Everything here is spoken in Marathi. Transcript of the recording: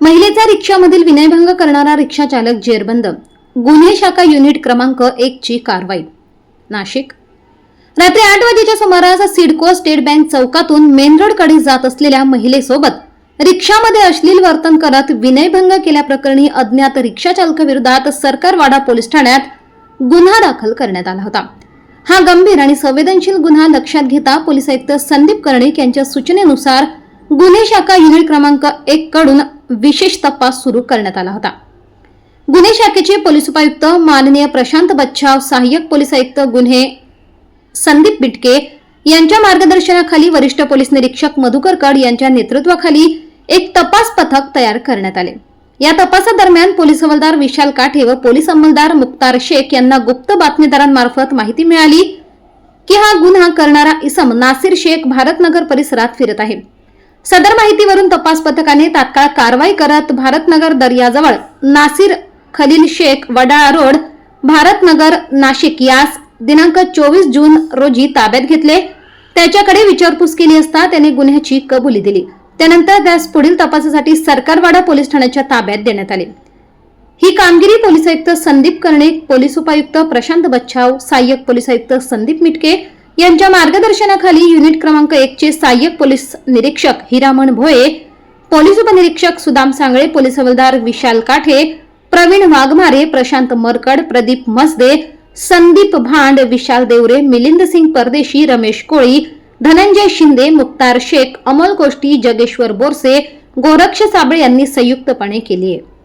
महिलेचा रिक्षामधील विनयभंग करणारा रिक्षा चालक जेरबंद. गुन्हे शाखा युनिट क्रमांक एक ची कारवाई. नाशिक. रात्री आठ वाजेच्या सुमारास सिडको स्टेट बँक चौकातून मेन रोडकडे जात असलेल्या महिलेसोबत रिक्षामध्ये अश्लील वर्तन करत विनयभंग केल्याप्रकरणी अज्ञात रिक्षा चालकाविरोधात सरकारवाडा पोलीस ठाण्यात गुन्हा दाखल करण्यात आला होता. हा गंभीर आणि संवेदनशील गुन्हा लक्षात घेता पोलीस आयुक्त संदीप कर्णिक यांच्या सूचनेनुसार गुन्हे शाखा युनिट क्रमांक एक कडून विशेष तपास सुरू करण्यात आला होता. गुन्हे शाखेचे पोलीस उपायुक्त माननीय प्रशांत बच्छाव सहाय्यक पोलीस आयुक्त गुन्हे संदीप बिटके यांच्या मार्गदर्शनाखाली वरिष्ठ पोलीस निरीक्षक मधुकर कड यांच्या नेतृत्वाखाली एक तपास पथक तयार करण्यात आले. या तपासादरम्यान पोलीस हवालदार विशाल काठे व पोलीस अंमलदार मुक्तार शेख यांना गुप्त बातमीदारांमार्फत माहिती मिळाली की हा गुन्हा करणारा इसम नासिर शेख भारतनगर परिसरात फिरत आहे. सदर माहितीवरून तपास पथकाने तात्काळ कारवाई करत भारतनगर दर्याजवळ नासिर खलील शेख वडाळा रोड भारतनगर नाशिक यास दिनांक चोवीस जून रोजी ताब्यात घेतले. त्याच्याकडे विचारपूस केली असता त्याने गुन्ह्याची कबुली दिली. त्यानंतर त्यास पुढील तपासासाठी सरकारवाडा पोलीस ठाण्याच्या ताब्यात देण्यात आले. ही कामगिरी पोलीस आयुक्त संदीप कर्णिक पोलीस उपायुक्त प्रशांत बच्छाव सहाय्यक पोलीस आयुक्त संदीप मिटके यांच्या मार्गदर्शनाखाली युनिट क्रमांक एकचे सहाय्यक पोलीस निरीक्षक हिरामण भोये पोलीस उपनिरीक्षक सुदाम सांगळे पोलीस हवालदार विशाल काठे प्रवीण वाघमारे प्रशांत मरकड प्रदीप मसदे संदीप भांड विशाल देवरे मिलिंद सिंग परदेशी रमेश कोळी धनंजय शिंदे मुक्तार शेख अमोल कोष्टी जगेश्वर बोरसे गोरक्ष साबळे यांनी संयुक्तपणे केली आहे